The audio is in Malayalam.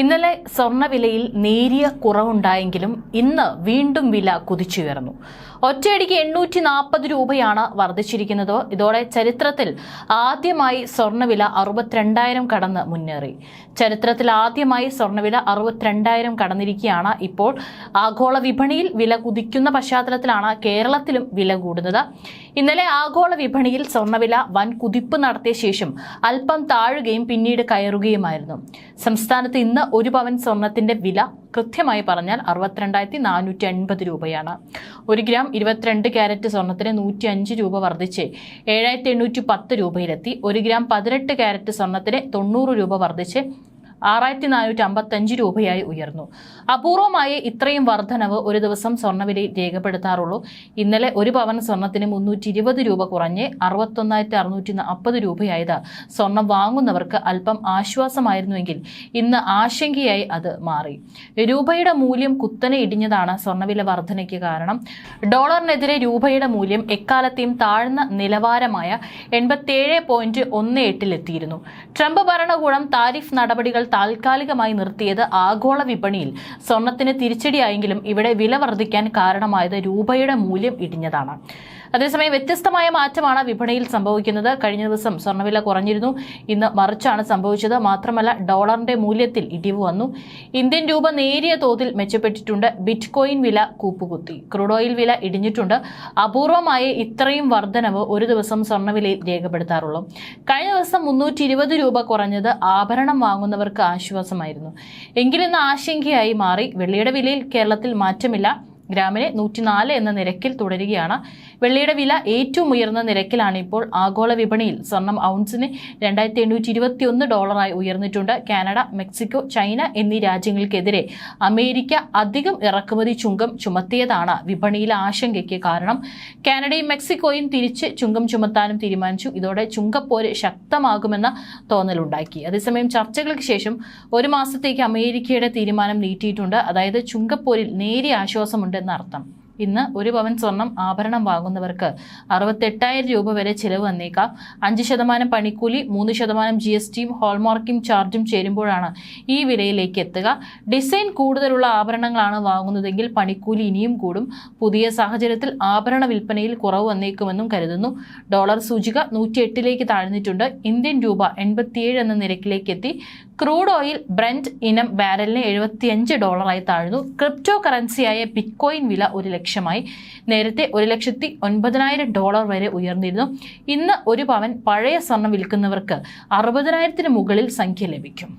ഇന്നലെ സ്വർണവിലയിൽ നേരിയ കുറവുണ്ടായെങ്കിലും ഇന്ന് വീണ്ടും വില കുതിച്ചുയർന്നു. ഒറ്റയടിക്ക് എണ്ണൂറ്റി നാൽപ്പത് രൂപയാണ് വർദ്ധിച്ചിരിക്കുന്നത്. ഇതോടെ ചരിത്രത്തിൽ ആദ്യമായി സ്വർണവില അറുപത്തിരണ്ടായിരം കടന്ന് മുന്നേറി. ചരിത്രത്തിൽ ആദ്യമായി സ്വർണവില അറുപത്തിരണ്ടായിരം കടന്നിരിക്കുകയാണ്. ഇപ്പോൾ ആഗോള വിപണിയിൽ വില കുതിക്കുന്ന പശ്ചാത്തലത്തിലാണ് കേരളത്തിലും വില കൂടുന്നത്. ഇന്നലെ ആഗോള വിപണിയിൽ സ്വർണവില വൻ കുതിപ്പ് നടത്തിയ ശേഷം അല്പം താഴുകയും പിന്നീട് കയറുകയുമായിരുന്നു. സംസ്ഥാനത്ത് ഇന്ന് ഒരു പവൻ സ്വർണത്തിന്റെ വില കൃത്യമായി പറഞ്ഞാൽ അറുപത്തിരണ്ടായിരത്തി നാനൂറ്റി അൻപത് രൂപയാണ്. ഒരു ഗ്രാം ഇരുപത്തിരണ്ട് ക്യാരറ്റ് സ്വർണത്തിന് നൂറ്റി അഞ്ച് രൂപ വർദ്ധിച്ച് ഏഴായിരത്തി എണ്ണൂറ്റി പത്ത് രൂപയിലെത്തി. ഒരു ഗ്രാം പതിനെട്ട് ക്യാരറ്റ് സ്വർണത്തിന് തൊണ്ണൂറ് രൂപ വർദ്ധിച്ച് ആറായിരത്തി നാനൂറ്റി അമ്പത്തഞ്ച് രൂപയായി ഉയർന്നു. അപൂർവമായി ഇത്രയും വർധനവ് ഒരു ദിവസം സ്വർണവിലയിൽ രേഖപ്പെടുത്താറുള്ളൂ. ഇന്നലെ ഒരു പവൻ സ്വർണത്തിന് മുന്നൂറ്റി ഇരുപത് രൂപ കുറഞ്ഞ് അറുപത്തൊന്നായിരത്തി അറുന്നൂറ്റി നാൽപ്പത് രൂപയായത്. സ്വർണം വാങ്ങുന്നവർക്ക് അല്പം ആശ്വാസമായിരുന്നുവെങ്കിൽ ഇന്ന് ആശങ്കയായി അത് മാറി. രൂപയുടെ മൂല്യം കുത്തനെ ഇടിഞ്ഞതാണ് സ്വർണവില വർധനയ്ക്ക് കാരണം. ഡോളറിനെതിരെ രൂപയുടെ മൂല്യം എക്കാലത്തെയും താഴ്ന്ന നിലവാരമായ എൺപത്തിയേഴ് പോയിന്റ് ഒന്ന് എട്ടിലെത്തിയിരുന്നു ട്രംപ് ഭരണകൂടം താരിഫ് നടപടികൾ താൽക്കാലികമായി നിർത്തിയത് ആഗോള വിപണിയിൽ. സ്വർണത്തിന് തിരിച്ചടിയായെങ്കിലും ഇവിടെ വില വർദ്ധിക്കാൻ കാരണമായത് രൂപയുടെ മൂല്യം ഇടിഞ്ഞതാണ്. അതേസമയം വ്യത്യസ്തമായ മാറ്റമാണ് വിപണിയിൽ സംഭവിക്കുന്നത്. കഴിഞ്ഞ ദിവസം സ്വർണവില കുറഞ്ഞിരുന്നു. ഇന്ന് മറിച്ചാണ് സംഭവിച്ചത്. മാത്രമല്ല ഡോളറിന്റെ മൂല്യത്തിൽ ഇടിവ് വന്നു. ഇന്ത്യൻ രൂപ നേരിയ തോതിൽ മെച്ചപ്പെട്ടിട്ടുണ്ട്. ബിറ്റ് കോയിൻ വില കൂപ്പുകുത്തി. ക്രൂഡ് ഓയിൽ വില ഇടിഞ്ഞിട്ടുണ്ട്. അപൂർവമായി ഇത്രയും വർധനവ് ഒരു ദിവസം സ്വർണവിലയിൽ രേഖപ്പെടുത്താറുള്ളൂ. കഴിഞ്ഞ ദിവസം മുന്നൂറ്റി ഇരുപത് രൂപ കുറഞ്ഞത് ആഭരണം വാങ്ങുന്നവർക്ക് ആശ്വാസമായിരുന്നു. എങ്കിലിന്ന് ആശങ്കയായി മാറി. വെള്ളിയുടെ വിലയിൽ കേരളത്തിൽ മാറ്റമില്ല. ഗ്രാമിന് നൂറ്റിനാല് എന്ന നിരക്കിൽ തുടരുകയാണ്. വെള്ളിയുടെ വില ഏറ്റവും ഉയർന്ന നിരക്കിലാണ് ഇപ്പോൾ ആഗോള വിപണിയിൽ. സ്വർണം ഔൺസിന് രണ്ടായിരത്തി എണ്ണൂറ്റി ഇരുപത്തി ഒന്ന് ഡോളറായി ഉയർന്നിട്ടുണ്ട്. കാനഡ മെക്സിക്കോ ചൈന എന്നീ രാജ്യങ്ങൾക്കെതിരെ അമേരിക്ക അധികം ഇറക്കുമതി ചുങ്കം ചുമത്തിയതാണ് വിപണിയിലെ ആശങ്കയ്ക്ക് കാരണം. കാനഡയും മെക്സിക്കോയും തിരിച്ച് ചുങ്കം ചുമത്താനും തീരുമാനിച്ചു. ഇതോടെ ചുങ്കപ്പോര് ശക്തമാകുമെന്ന തോന്നലുണ്ടാക്കി. അതേസമയം ചർച്ചകൾക്ക് ശേഷം ഒരു മാസത്തേക്ക് അമേരിക്കയുടെ തീരുമാനം നീട്ടിയിട്ടുണ്ട്. അതായത് ചുങ്കപ്പോരിൽ നേരിയ അർത്ഥം ഇന്ന് ഒരു പവൻ സ്വർണം ആഭരണം വാങ്ങുന്നവർക്ക് അറുപത്തെട്ടായിരം രൂപ വരെ ചിലവ് വന്നേക്കാം. അഞ്ച് ശതമാനം പണിക്കൂലി മൂന്ന് ശതമാനം ജി എസ് ടിയും ഹോൾമാർക്കിംഗ് ചാർജും ചേരുമ്പോഴാണ് ഈ വിലയിലേക്ക് എത്തുക. ഡിസൈൻ കൂടുതലുള്ള ആഭരണങ്ങളാണ് വാങ്ങുന്നതെങ്കിൽ പണിക്കൂലി ഇനിയും കൂടും. പുതിയ സാഹചര്യത്തിൽ ആഭരണ വിൽപ്പനയിൽ കുറവ് വന്നേക്കുമെന്നും കരുതുന്നു. ഡോളർ സൂചിക നൂറ്റി എട്ടിലേക്ക് താഴ്ന്നിട്ടുണ്ട്. ഇന്ത്യൻ രൂപ എൺപത്തിയേഴ് എന്ന നിരക്കിലേക്ക് എത്തി. ക്രൂഡ് ഓയിൽ ബ്രെൻഡ് ഇനം ബാരലിന് എഴുപത്തിയഞ്ച് ഡോളറായി താഴ്ന്നു. ക്രിപ്റ്റോ കറൻസിയായ ബിറ്റ്കോയിൻ വില ഒരു ലക്ഷമായി നേരത്തെ ഒരു ലക്ഷത്തി ഒൻപതിനായിരം ഡോളർ വരെ ഉയർന്നിരുന്നു. ഇന്ന് ഒരു പവൻ പഴയ സ്വർണം വിൽക്കുന്നവർക്ക് അറുപതിനായിരത്തിന് മുകളിൽ സംഖ്യ ലഭിക്കും.